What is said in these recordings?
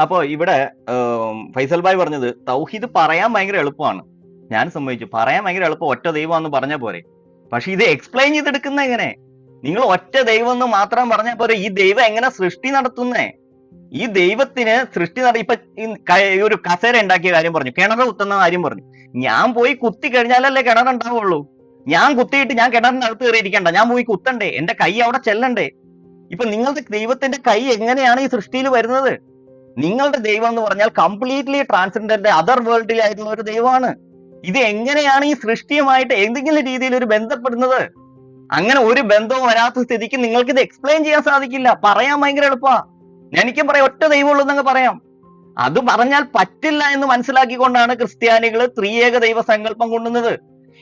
അപ്പോ ഇവിടെ ഫൈസൽ ഭായ് പറഞ്ഞത് തൗഹീദ് പറയാൻ ഭയങ്കര എളുപ്പമാണ്. ഞാൻ സമ്മതിച്ചു. പറയാൻ ഭയങ്കര എളുപ്പം. ഒറ്റ ദൈവം പറഞ്ഞ പോരെ. പക്ഷെ ഇത് എക്സ്പ്ലെയിൻ ചെയ്തെടുക്കുന്ന എങ്ങനെ? നിങ്ങൾ ഒറ്റ ദൈവം എന്ന് മാത്രം പറഞ്ഞാൽ പോരെ. ഈ ദൈവം എങ്ങനെ സൃഷ്ടി നടത്തുന്നേ? ഈ ദൈവത്തിന് സൃഷ്ടി നട ഇപ്പൊ ഒരു കസേര ഉണ്ടാക്കിയ കാര്യം പറഞ്ഞു. കിണർ കുത്തുന്ന കാര്യം പറഞ്ഞു. ഞാൻ പോയി കുത്തി കഴിഞ്ഞാലല്ലേ കിണർ ഉണ്ടാവുള്ളൂ. ഞാൻ കുത്തിയിട്ട് ഞാൻ കിണറിനകത്ത് കയറിയിരിക്കണ്ട. ഞാൻ പോയി കുത്തണ്ടേ. എന്റെ കൈ അവിടെ ചെല്ലണ്ടേ. ഇപ്പൊ നിങ്ങളുടെ ദൈവത്തിന്റെ കൈ എങ്ങനെയാണ് ഈ സൃഷ്ടിയിൽ വരുന്നത്? നിങ്ങളുടെ ദൈവം എന്ന് പറഞ്ഞാൽ കംപ്ലീറ്റ്ലി ട്രാൻസെൻഡന്റ് അതർ വേൾഡിലായിട്ടുള്ള ഒരു ദൈവമാണ്. ഇത് എങ്ങനെയാണ് ഈ സൃഷ്ടിയുമായിട്ട് എന്തെങ്കിലും രീതിയിൽ ഒരു ബന്ധപ്പെടുന്നത്? അങ്ങനെ ഒരു ബന്ധവും വരാത്ത സ്ഥിതിക്ക് നിങ്ങൾക്ക് ഇത് എക്സ്പ്ലെയിൻ ചെയ്യാൻ സാധിക്കില്ല. പറയാൻ ഭയങ്കര എളുപ്പമാ എനിക്കും പറയാം ഒറ്റ ദൈവമുള്ളൂ എന്നൊക്കെ പറയാം. അത് പറഞ്ഞാൽ പറ്റില്ല എന്ന് മനസ്സിലാക്കിക്കൊണ്ടാണ് ക്രിസ്ത്യാനികൾ ത്രിയേക ദൈവ സങ്കല്പം കൊണ്ടുന്നത്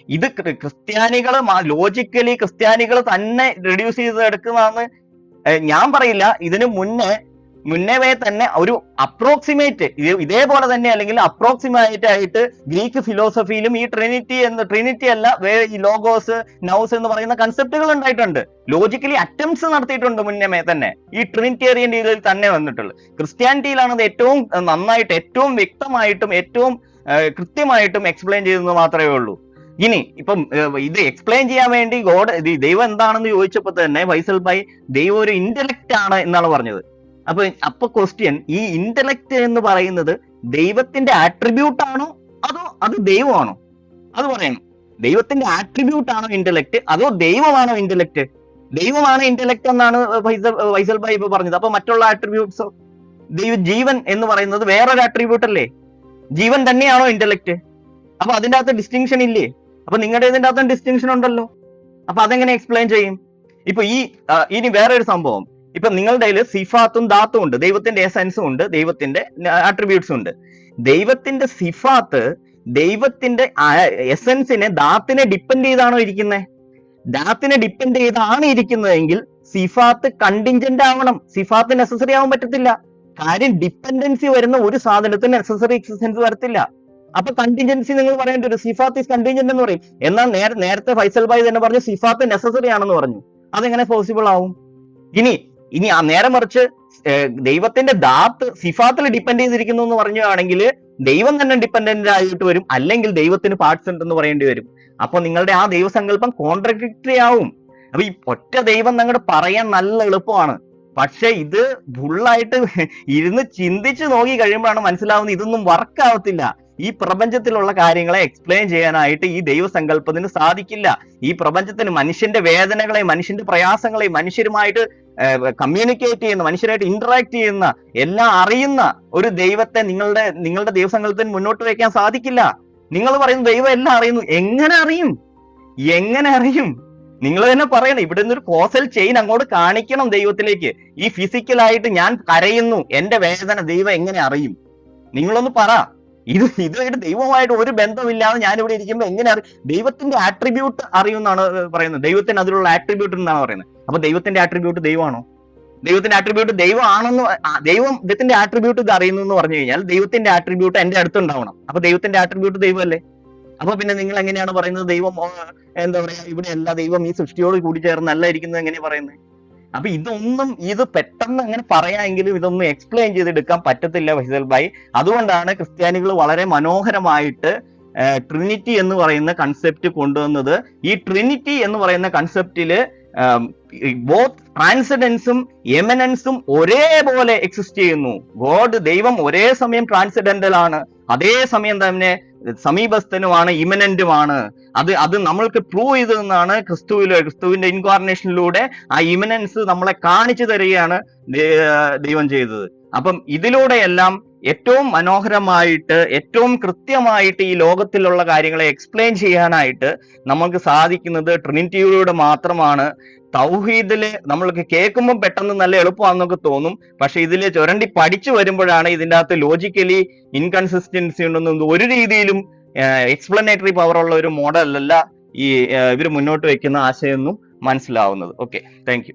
ഇത് ക്രിസ്ത്യാനികൾ ലോജിക്കലി ക്രിസ്ത്യാനികൾ തന്നെ റെഡ്യൂസ് ചെയ്ത് എടുക്കുന്നതാന്ന് ഞാൻ പറയില്ല. ഇതിനു മുന്നേ മുന്നേ തന്നെ ഒരു അപ്രോക്സിമേറ്റ് ഇതേപോലെ തന്നെ അല്ലെങ്കിൽ അപ്രോക്സിമേറ്റ് ആയിട്ട് ഗ്രീക്ക് ഫിലോസഫിയിലും ഈ ട്രിനിറ്റി എന്ന് ട്രിനിറ്റി അല്ല വേ ഈ ലോഗോസ് നൗസ് എന്ന് പറയുന്ന കൺസെപ്റ്റുകൾ ഉണ്ടായിട്ടുണ്ട്. ലോജിക്കലി അറ്റംപ്റ്റ്സ് നടത്തിയിട്ടുണ്ട് മുന്നമേ തന്നെ. ഈ ട്രിനിറ്റേറിയൻ രീതിയിൽ തന്നെ വന്നിട്ടുള്ളത്. ക്രിസ്ത്യാനിറ്റിയിലാണ് അത് ഏറ്റവും നന്നായിട്ട് ഏറ്റവും വ്യക്തമായിട്ടും ഏറ്റവും കൃത്യമായിട്ടും എക്സ്പ്ലെയിൻ ചെയ്തെന്ന് മാത്രമേ ഉള്ളൂ. ഇനി ഇപ്പം ഇത് എക്സ്പ്ലെയിൻ ചെയ്യാൻ വേണ്ടി ഗോഡ് ദൈവം എന്താണെന്ന് ചോദിച്ചപ്പോൾ തന്നെ വൈസൽ ഭായ് ദൈവം ഒരു ഇന്റലക്റ്റ് ആണ് എന്നാണ് പറഞ്ഞത്. അപ്പൊ അപ്പൊ ക്വസ്റ്റ്യൻ ഈ ഇന്റലക്ട് എന്ന് പറയുന്നത് ദൈവത്തിന്റെ ആട്രിബ്യൂട്ട് ആണോ അതോ അത് ദൈവമാണോ? അത് പറയണം. ദൈവത്തിന്റെ ആട്രിബ്യൂട്ട് ആണോ ഇന്റലക്ട് അതോ ദൈവമാണോ ഇന്റലക്ട് ദൈവമാണ് ഇന്റലക്ട് എന്നാണ് വൈസൽ ഭായ് ഇപ്പൊ പറഞ്ഞത്. അപ്പൊ മറ്റുള്ള ആട്രിബ്യൂട്ട്സ് ദൈവ ജീവൻ എന്ന് പറയുന്നത് വേറൊരു ആട്രിബ്യൂട്ട് അല്ലേ? ജീവൻ തന്നെയാണോ ഇന്റലക്ട് അപ്പൊ അതിന്റെ അകത്ത് ഡിസ്റ്റിങ്ഷൻ ഇല്ലേ? അപ്പൊ നിങ്ങളുടെ ഇതിന്റെ അകത്ത് ഡിസ്റ്റിങ്ഷൻ ഉണ്ടല്ലോ. അപ്പൊ അതെങ്ങനെ എക്സ്പ്ലെയിൻ ചെയ്യും? ഇപ്പൊ ഈ ഇനി വേറെ ഒരു സംഭവം. ഇപ്പൊ നിങ്ങളുടെ കയ്യിൽ സിഫാത്തും ദാത്തും ഉണ്ട്. ദൈവത്തിന്റെ എസൻസും ഉണ്ട്. ദൈവത്തിന്റെ ആട്രിബ്യൂട്ട്സും ഉണ്ട്. ദൈവത്തിന്റെ സിഫാത്ത് ദൈവത്തിന്റെ എസൻസിനെ ദാത്തിനെ ഡിപ്പെൻഡ് ചെയ്താണോ ഇരിക്കുന്നത് ദാത്തിനെ ഡിപ്പെൻഡ് ചെയ്താണ് ഇരിക്കുന്നതെങ്കിൽ സിഫാത്ത് കണ്ടിഞ്ചന്റ് ആവണം. സിഫാത്ത് നെസസറി ആവാൻ പറ്റത്തില്ല. കാര്യം ഡിപ്പെൻഡൻസി വരുന്ന ഒരു സാധനത്തിന് നെസസറി എക്സിസ്റ്റൻസ് വരത്തില്ല. അപ്പൊ കണ്ടിൻജൻസി നിങ്ങൾ പറയേണ്ടി വരും. സിഫാത്ത് ഈസ് കണ്ടിൻജന്റ് എന്ന് പറയും. എന്നാൽ നേരെ നേരത്തെ ഫൈസൽ ഭായ് തന്നെ പറഞ്ഞു സിഫാത്ത് നെസസറി ആണെന്ന് പറഞ്ഞു. അതെങ്ങനെ പോസിബിൾ ആവും? ഇനി ഇനി ആ നേരെ മറിച്ച് ദൈവത്തിന്റെ ദാത്ത് സിഫാത്തിൽ ഡിപ്പെൻഡ് ചെയ്തിരിക്കുന്നു എന്ന് പറയുകയാണെങ്കിൽ ദൈവം തന്നെ ഡിപ്പെൻഡന്റ് ആയിട്ട് വരും. അല്ലെങ്കിൽ ദൈവത്തിന് പാർട്സ് ഉണ്ടെന്ന് പറയേണ്ടി വരും. അപ്പൊ നിങ്ങളുടെ ആ ദൈവസങ്കല്പം കോൺട്രഡിക്ടറി ആവും. അപ്പൊ ഈ ഒറ്റ ദൈവം നിങ്ങളുടെ പറയാൻ നല്ല എളുപ്പമാണ്. പക്ഷെ ഇത് ഫുള്ളായിട്ട് ഇരുന്ന് ചിന്തിച്ച് നോക്കി കഴിയുമ്പോഴാണ് മനസ്സിലാവുന്നത് ഇതൊന്നും വർക്ക് ആവത്തില്ല. ഈ പ്രപഞ്ചത്തിലുള്ള കാര്യങ്ങളെ എക്സ്പ്ലെയിൻ ചെയ്യാനായിട്ട് ഈ ദൈവസങ്കല്പത്തിന് സാധിക്കില്ല. ഈ പ്രപഞ്ചത്തിന് മനുഷ്യന്റെ വേദനകളെ മനുഷ്യന്റെ പ്രയാസങ്ങളെ മനുഷ്യരുമായിട്ട് കമ്മ്യൂണിക്കേറ്റ് ചെയ്യുന്ന മനുഷ്യരായിട്ട് ഇന്ററാക്ട് ചെയ്യുന്ന എല്ലാം അറിയുന്ന ഒരു ദൈവത്തെ നിങ്ങളുടെ നിങ്ങളുടെ ദൈവസങ്കല്പത്തിന് മുന്നോട്ട് വയ്ക്കാൻ സാധിക്കില്ല. നിങ്ങൾ പറയുന്ന ദൈവം എല്ലാം അറിയുന്നു. എങ്ങനെ അറിയും? എങ്ങനെ അറിയും? നിങ്ങൾ തന്നെ പറയണം ഇവിടെ നിന്നൊരു കോസൽ ചെയിൻ അങ്ങോട്ട് കാണിക്കണം ദൈവത്തിലേക്ക്. ഈ ഫിസിക്കലായിട്ട് ഞാൻ കരയുന്നു. എന്റെ വേദന ദൈവം എങ്ങനെ അറിയും? നിങ്ങളൊന്ന് പറ. ഇത് ഇതുമായിട്ട് ദൈവമായിട്ട് ഒരു ബന്ധമില്ലാതെ ഞാൻ ഇവിടെ ഇരിക്കുമ്പോൾ എങ്ങനെ അറിയും ദൈവത്തിന്റെ ആട്രിബ്യൂട്ട് അറിയുമെന്നാണ് പറയുന്നത്. ദൈവത്തിന് അതിലുള്ള ആട്രിബ്യൂട്ട് എന്നാണ് പറയുന്നത്. അപ്പൊ ദൈവത്തിന്റെ ആട്രിബ്യൂട്ട് ദൈവമാണോ? ദൈവത്തിന്റെ ആട്രിബ്യൂട്ട് ദൈവമാണെന്ന് ദൈവം ദൈവത്തിന്റെ ആട്രിബ്യൂട്ട് ഇത് അറിയുന്നു എന്ന് പറഞ്ഞു കഴിഞ്ഞാൽ ദൈവത്തിന്റെ ആട്രിബ്യൂട്ട് എന്റെ അടുത്തുണ്ടാവണം. അപ്പൊ ദൈവത്തിന്റെ ആട്രിബ്യൂട്ട് ദൈവമല്ലേ? അപ്പൊ പിന്നെ നിങ്ങൾ എങ്ങനെയാണ് പറയുന്നത്? ദൈവം എന്താ പറയാ ഇവിടെ എല്ലാ ദൈവം ഈ സൃഷ്ടിയോട് കൂടി ചേർന്നല്ല ഇരിക്കുന്നത് എങ്ങനെയാ പറയുന്നത്? അപ്പൊ ഇതൊന്നും ഇത് പെട്ടെന്ന് അങ്ങനെ പറയാമെങ്കിലും ഇതൊന്നും എക്സ്പ്ലെയിൻ ചെയ്തെടുക്കാൻ പറ്റത്തില്ല ഫൈസൽ ഭായി. അതുകൊണ്ടാണ് ക്രിസ്ത്യാനികൾ വളരെ മനോഹരമായിട്ട് ട്രിനിറ്റി എന്ന് പറയുന്ന കൺസെപ്റ്റ് കൊണ്ടുവന്നത്. ഈ ട്രിനിറ്റി എന്ന് പറയുന്ന കൺസെപ്റ്റിൽ ബോത്ത് ട്രാൻസിഡൻസും എമനൻസും ഒരേപോലെ എക്സിസ്റ്റ് ചെയ്യുന്നു. ഗോഡ് ദൈവം ഒരേ സമയം ട്രാൻസിഡന്റൽ ആണ്. അതേ സമയം തന്നെ സമീപസ്ഥനുമാണ് ഇമനന്റുമാണ് അത് അത് നമ്മൾക്ക് പ്രൂവ് ചെയ്തു തന്നാണ് ക്രിസ്തുവിലെ ക്രിസ്തുവിന്റെ ഇൻകാർണേഷനിലൂടെ ആ ഇമിനൻസ് നമ്മളെ കാണിച്ചു തരികയാണ് ദൈവം ചെയ്തത്. അപ്പം ഇതിലൂടെയെല്ലാം ഏറ്റവും മനോഹരമായിട്ട് ഏറ്റവും കൃത്യമായിട്ട് ഈ ലോകത്തിലുള്ള കാര്യങ്ങളെ എക്സ്പ്ലെയിൻ ചെയ്യാനായിട്ട് നമ്മൾക്ക് സാധിക്കുന്നത് ട്രിനിറ്റിയിലൂടെ മാത്രമാണ്. തൗഹീദിൽ നമ്മൾക്ക് കേൾക്കുമ്പോൾ പെട്ടെന്ന് നല്ല എളുപ്പമാണെന്നൊക്കെ തോന്നും. പക്ഷെ ഇതിൽ ചുരണ്ടി പഠിച്ചു വരുമ്പോഴാണ് ഇതിന്റെ അകത്ത് ലോജിക്കലി ഇൻകൺസിസ്റ്റൻസി ഉണ്ടെന്ന് ഒരു രീതിയിലും എക്സ്പ്ലനേറ്ററി പവർ ഉള്ള ഒരു മോഡലല്ല ഈ ഇവർ മുന്നോട്ട് വെക്കുന്ന ആശയമൊന്നും മനസ്സിലാവുന്നത്. Okay thank